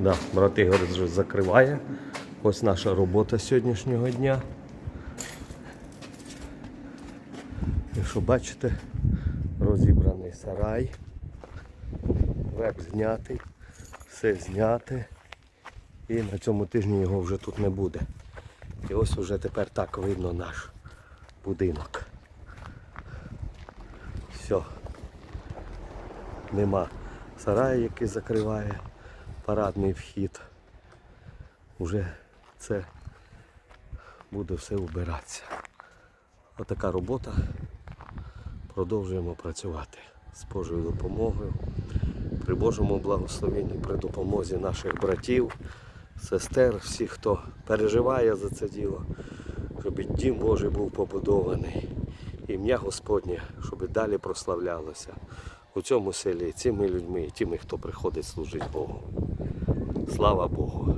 Да, брат Ігор вже закриває. Ось наша робота сьогоднішнього дня. Якщо бачите, розібраний сарай, верх знятий, все зняте. І на цьому тижні його вже тут не буде. І ось уже тепер так видно наш будинок. Все. Нема сараю, який закриває парадний вхід. Уже це буде все убиратися. Отака робота. Продовжуємо працювати з Божою допомогою, при Божому благословенні, при допомозі наших братів, сестер, всіх, хто переживає за це діло, щоб дім Божий був побудований. Ім'я Господнє, щоб далі прославлялося у цьому селі цими людьми тими, хто приходить служити Богу. Слава Богу!